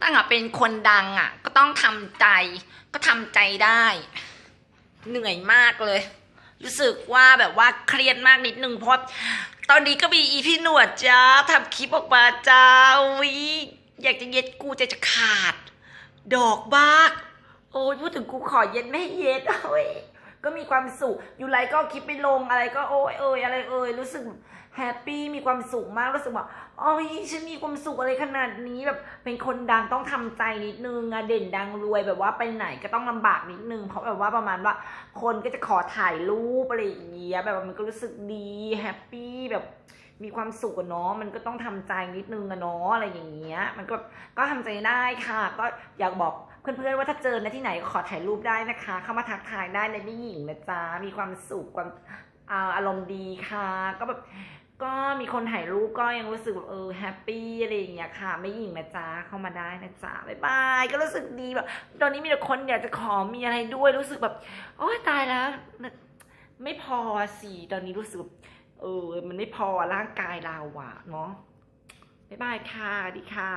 ตั้งแต่เป็นคนดังอะ ก็ต้องทำใจ ก็ทำใจได้ เหนื่อยมากเลย รู้สึกว่าแบบว่าเครียดมากนิดนึงเพราะตอนนี้ก็มีอีพี่หนวดจ้าทำคลิปออกมาจ้าวิอยากจะเย็ดกูใจจะขาด ดอกบ้าโอ้ยพูดถึงกูขอเย็ดไม่ให้เย็ดโอ้ย ก็มีความสุข อยู่ไรก็คลิปไปลงอะไรก็โอ้ยเอยอะไรเอยรู้สึกแฮปปี้มีความสุขมากรู้สึกว่าโอ้ยฉันมีความสุขอะไรขนาดนี้แบบเป็นคนดังต้องทำใจนิดนึงอะเด่นดังรวยแบบว่าไปไหนก็ต้องลำบากนิดนึงเพราะแบบว่าประมาณว่า คนก็จะขอถ่ายรูปอะไรอย่างเงี้ยแบบมันก็รู้สึกดีแฮปปี้แบบ มีความสุขเนาะมันก็ต้องทำใจนิดนึงอะเนาะอะไรอย่างเงี้ย มันก็ก็ทำใจได้ค่ะ ก็อยากบอกเพื่อนๆว่าถ้าเจอในที่ไหนขอถ่ายรูปได้นะคะ เข้ามาทักทายได้ในไม่หญิงนะจ๊ะมีความสุขความอาอารมณ์ดีค่ะ ก็แบบก็มีคนถ่ายรูปก็ยังรู้สึกแบบเออแฮปปี้อะไรอย่างเงี้ยค่ะ ไม่หญิงนะจ๊ะเข้ามาได้นะจ๊ะบ๊ายบายก็รู้สึกดีแบบ ตอนนี้มีแต่คนอยากจะขอมีอะไรด้วยรู้สึกแบบโอ้ยตายแล้ว ไม่พอสิตอนนี้รู้สึก เออ มันไม่พอร่างกายเราอะเนาะบ๊ายบายค่ะ ดีค่ะ